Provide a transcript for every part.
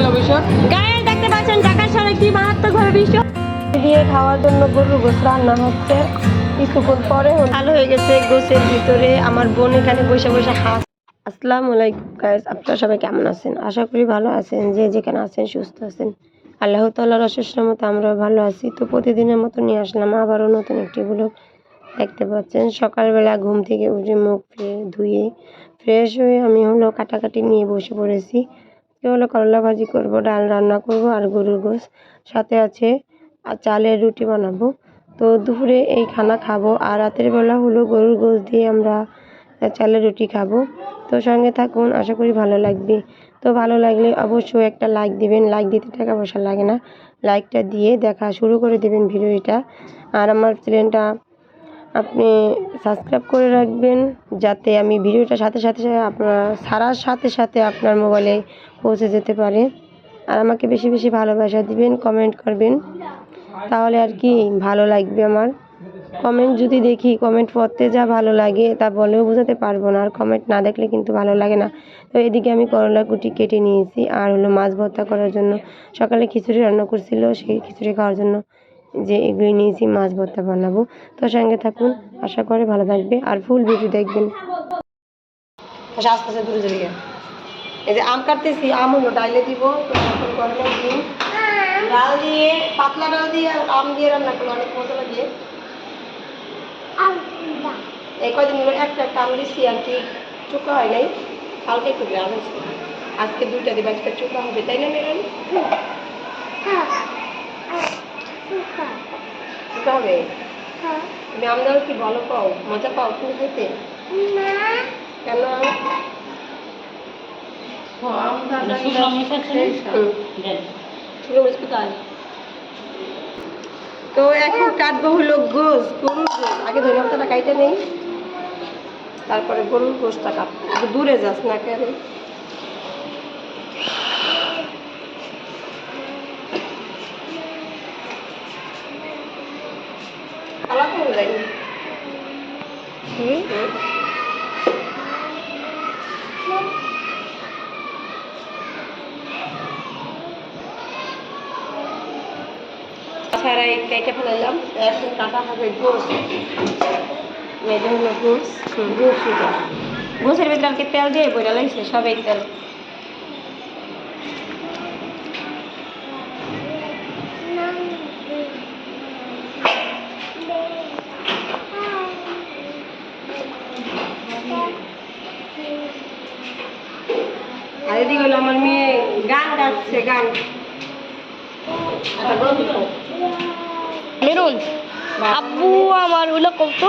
হলো বিষয় গায়ে দেখতে পাচ্ছেন ঢাকার শহরে কি মারাত্মক ভাবে বৃষ্টি দিয়ে খাওয়ার জন্য গরুর গোস রান্না হচ্ছে। কিছুক্ষণ পরে ভালো হয়ে গেছে গোসের ভিতরে আমার বোন এখানে বসে বসে হাস আসসালামু আলাইকুম গাইস আপনারা সবাই কেমন আছেন? আশা করি ভালো আছেন যে যেখানে আছেন সুস্থ আছেন। আল্লাহ তাল্লাহর অশেষ মতো আমরা ভালো আছি। তো প্রতিদিনের মতো নিয়ে আসলাম আবারও নতুন একটি ব্লগ দেখতে পাচ্ছেন সকালবেলা ঘুম থেকে উঠে মুখ ধুয়ে ফ্রেশ হয়ে আমি হলো কাটাকাটি নিয়ে বসে পড়েছি। আজকে হলো করলা ভাজি করব, ডাল রান্না করব আর গরুর গোস সাথে আছে আর চালের রুটি বানাবো। তো দুপুরে এই খানা খাব আর রাতের বেলা হলো গরুর গোস দিয়ে আমরা চালের রুটি খাব। তো সঙ্গে থাকুন, আশা করি ভালো লাগবে। তো ভালো লাগলে অবশ্যই একটা লাইক দিবেন। লাইক দিতে টাকা পয়সা লাগে না। লাইকটা দিয়ে দেখা শুরু করে দেবেন ভিডিওটা। আর আমার চ্যানেলটা আপনি সাবস্ক্রাইব করে রাখবেন যাতে আমি ভিডিওটা সাথে সাথে আপনার ছাড়ার সাথে সাথে আপনার মোবাইলে পৌঁছে যেতে পারে। আর আমাকে বেশি বেশি ভালোবাসা দিবেন কমেন্ট করবেন। তাহলে আর কি ভালো লাগবে আমার। কমেন্ট যদি দেখি কমেন্ট পড়তে যা ভালো লাগে, তা বলেও বোঝাতে পারব না। আর কমেন্ট না দেখলে কিন্তু ভালো লাগে না। তো এদিকে আমি করলা কুটি কেটে নিয়েছি। আর হলো মাছ ভর্তা করার জন্য সকালে খিচুড়ি রান্না করছিল, সেই খিচুড়ি খাওয়ার জন্য যে এগুলি নিয়েছি মাছ ভর্তা বানাবো। তো সঙ্গে থাকুন, আশা করে ভালো থাকবে। আর ফুল ভিডিও দেখবেন। আচ্ছা আস্তে আস্তে এই যে আম কাটতেছি, আম ডাইলে দিব ডাল দিয়ে, পাতলা ডাল দিয়ে আর আম দিয়ে রান্না করল অনেক মশলা দিয়ে এই কদিন একটা একটা আম দিচ্ছি আর কি চুকা হয় নাই। কালকে একটু গ্রাম আজকে দুইটা দিবে, আজকে চুকা হবে, তাই না মেরন হবে। তুমি আম দাও কি ভালো পাও? মজা পাও তুমি খেতে? কেন? কোথায়? তো এখন কাটবো হলো গোস গরুর গোস। আগে ধনে কাইটে নেই। তারপরে গরুর গোসটা কাটবো একটু দূরে যাস না কেন? হয়ে যায়নি হুম। ছাড়াই কেটে ফেলাইলাম। এখন কাটা হবে গোস মেয়েটা হলো গোস গোস গোসের ভিতরে আমাকে তেল দিয়ে বইটা লাগছে সবাই তেল। এদিকে হলো আমার মেয়ে গান গাচ্ছে গান। শোনো। মেরুন আব্বু আমার হলো কত?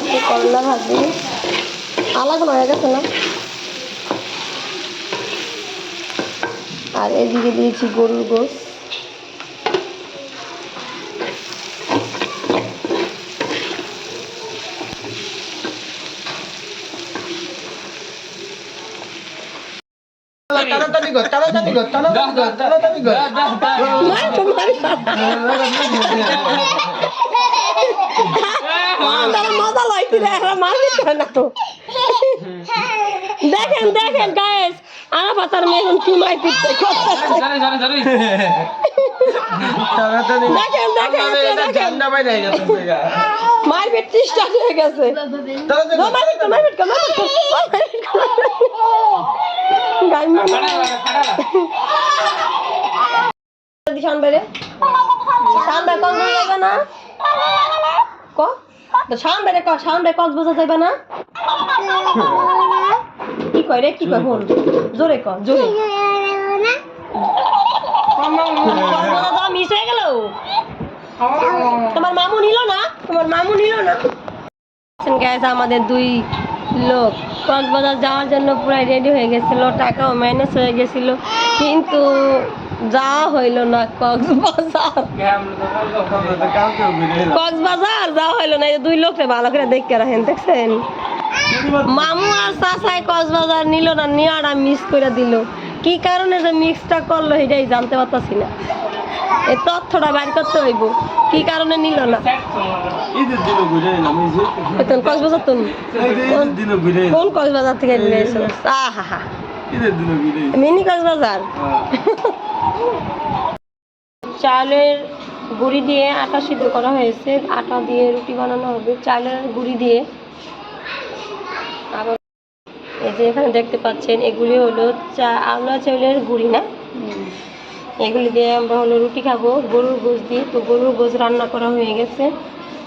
হচ্ছে করলা ভাজি আলাদা হয়ে গেছে না আর এদিকে দিয়েছি গরুর গোস তাড়াতাড়ি কর তাড়াতাড়ি কর তাড়াতাড়ি কর তাড়াতাড়ি কর রে এরা মারবি না তো। দেখেন দেখেন গায়েস আমার পাতার মেয়ে এখন কি মাই পিটতে। দেখেন দেখেন। মার পিট স্টার্ট হয়ে গেছে মার মার। মার মার দিশান বেরে শান বে কল না? ক? তো ক না? কি কয় রে কি কয় জোরে ক জোরে। মিস হয়ে গেল? তোমার মামু নিল না? তোমার মামু নিল না? গ্যাস আমাদের দুই লোক কক্সবাজার যাওয়ার জন্য পুরাই রেডি হয়ে গেছিল টাকাও ম্যানেজ হয়ে গেছিল। কিন্তু যাওয়া হইল না কক্সবাজার। কক্সবাজার যাওয়া হইল না এই যে দুই লোককে ভালো করে দেখতে রাখেন দেখছেন? মামু আর চাচাই কক্সবাজার নিল না নিয়ারা মিস করে দিল। কি কারণে যে মিক্সটা করল এটাই জানতে পারতাছি না। এই তথ্যটা বাইর করতে হইব। কি কারণে নিল না? যে কক্সবাজার তো এই যে ঈদের দিনও ঘুরে এলাম কোন কক্সবাজার থেকে নিয়ে এসো আহা হা এলাম মিনি কক্সবাজার? হ্যাঁ। চালের গুঁড়ি দিয়ে আটা সিদ্ধ করা হয়েছে। আটা দিয়ে রুটি বানানো হবে। চালের গুঁড়ি দিয়ে আবার এই যে এখানে দেখতে পাচ্ছেন এগুলি হলো চা আওলা চাউলের গুঁড়ি না? এগুলি দিয়ে আমরা হলো রুটি খাব। গরুর গোশ দিয়ে তো গরুর গোশ রান্না করা হয়ে গেছে।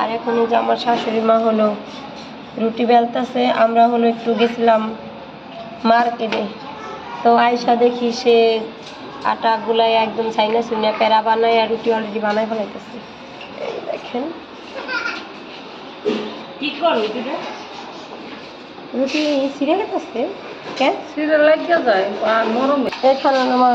আর এখন যে আমার শাশুড়ি মা হলো রুটি বেলতেছে আমরা হলো একটু গেছিলাম মার্কেটে। তো আয়সা দেখি সে আটা গুলাই একদম চাইনা চুইনা পেড়া বানায় আর রুটি অলরেডি বানাই ফেলাইতেছে এই দেখেন। কি করো রুটি ছিঁড়ে গেছে কেন সিরে লাগিয়ে যায় আর এখানে আমার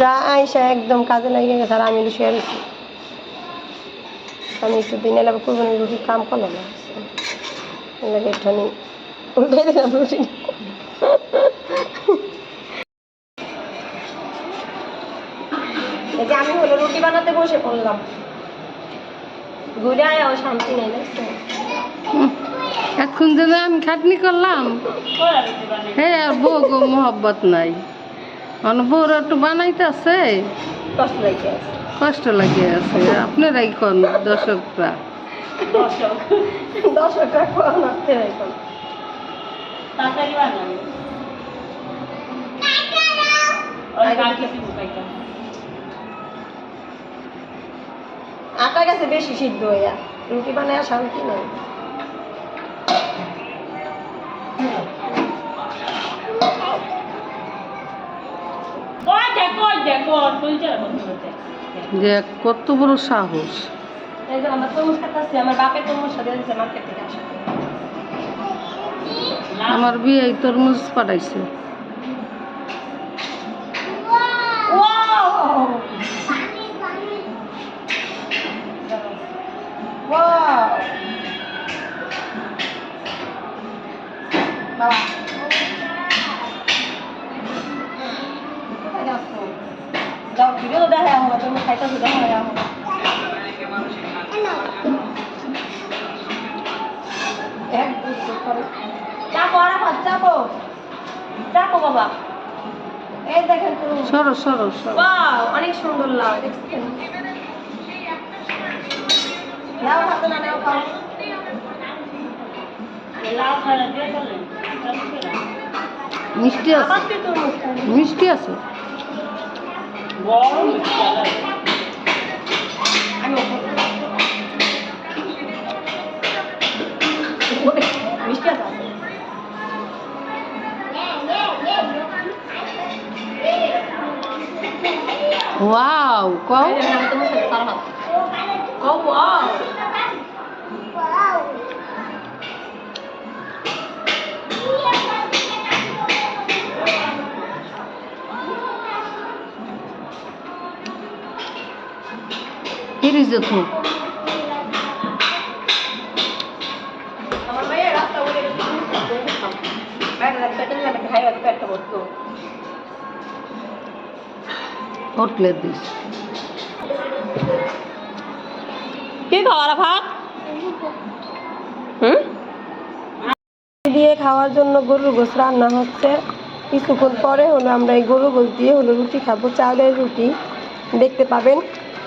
যা আইসা একদম কাজে লাগিয়ে গেছে আর আমি শুয়ে রয়েছি আমি একটু দিন করবেন রুটি কাম করলাম না এলাকা একটুখানি উল্টে দিলাম রুটি এই যে রুটি বানাতে বসে পড়লাম? ঘুরে আয়াও শান্তি নেই এখন যেন আমি খাটনি করলাম। হ্যাঁ আর বউ গো মোহব্বত নাই। মানে বউর একটু বানাইতেছে কষ্ট লাগে। আছে কষ্ট লাগে আছে। আপনারাই কোন দর্শকরা? দর্শক। দর্শকরা কোন তাড়াতাড়ি ওই কালকে দিব কাইটা আটা গেছে বেশি সিদ্ধ হইয়া। রুটি বানায় শান্তি নেই? কই দে কই দে কই তুই যা বন্ধ করতে যে কত বড় সাহস। আমার তরমুজ খাতাছি আমার বাপের তরমুজ সাথে মার্কেট থেকে আসা। আমার বিয়ে তরমুজ পাঠাইছে। কোথায় যাচ্ছো? যাও ভিডিও তো দেখা হবে তুমি খাইতেছো দেখা হবে। চাপো আরাফাত চাপো চাপো বাবা এই দেখেন সরো সরো সরো অনেক সুন্দর লাল দেখছেন মিষ্টি আছে। মিষ্টি আছে মিষ্টি আছে। Wow Oh, wow. ফ্রিজে থুক আমার ভাইয়া রাস্তা বলে গেছে, কি খাওয়ার ভাত? হুম? দিয়ে খাওয়ার জন্য গরুর গোস রান্না হচ্ছে। কিছুক্ষণ পরে হলো আমরা এই গরুর গোস দিয়ে হলো রুটি খাব চালের রুটি। দেখতে পাবেন।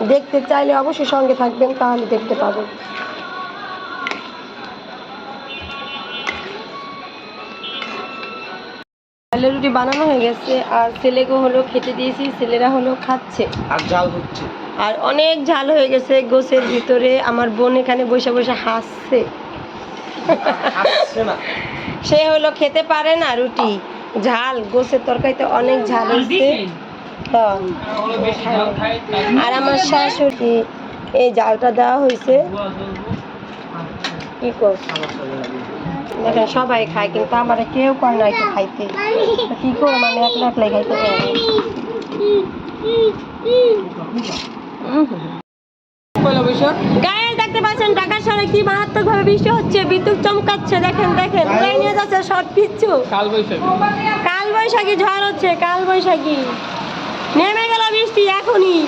দেখতে চাইলে অবশ্যই সঙ্গে থাকবেন তাহলে দেখতে পাবেন। চালের রুটি বানানো হয়ে গেছে আর ছেলেকে হলো খেতে দিয়েছি ছেলেরা হলো খাচ্ছে। আর জাল হচ্ছে। আর অনেক ঝাল হয়ে গেছে গোছের ভিতরে। আমার বোন এখানে বসে বসে হাসছে। সে হলো খেতে পারে না রুটি ঝাল গোছের তরকারিতে অনেক ঝাল হয়েছে হ্যাঁ। আর আমার শাশুড়ি এই জালটা দেওয়া হয়েছে। কি কর দেখেন সবাই খায় কিন্তু আমার কেউ কয় না একটু খাইতে। কি করব আমি একলা একলাই খাইতে না। গায়ে দেখতে পাচ্ছেন শহরে কি মারাত্মক ভাবে বৃষ্টি হচ্ছে বিদ্যুৎ চমকাচ্ছে দেখেন দেখেন উড়াই নিয়ে যাচ্ছে সব কিচ্ছু কাল বৈশাখী কাল বৈশাখী ঝড় হচ্ছে কাল বৈশাখী নেমে গেল বৃষ্টি এখনই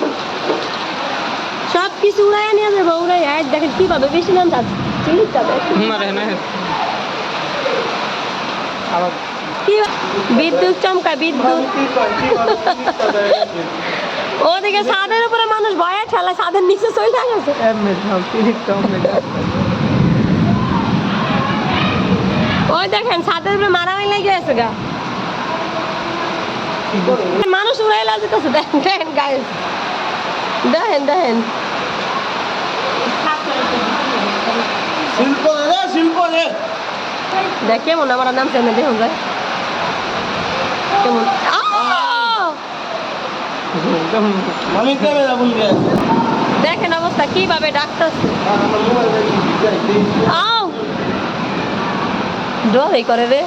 সব কিছু উড়াই নিয়ে যাব উড়াই আর দেখেন কীভাবে বেশি নাম যাচ্ছে বিদ্যুৎ চমকা বিদ্যুৎ ওদিকে ছাদের উপরে মানুষ ভয়ে ঠেলা ছাদের নিচে চলে গেছে ওই দেখেন ছাদের উপরে মারামারি লেগে গেছে গা। মানুষ উড়াই লাগতেছে দেখেন দেখেন গায়ে দেখেন দেখেন। শিল্প রে শিল্প রে। দেখ কেমন আমার নাম চেনে দেখুন যায় কেমন? আহ! আমি ক্যামেরা বন্ধু আছে দেখেন অবস্থা কীভাবে ডাক্তার? আও। ডরাই করে রে।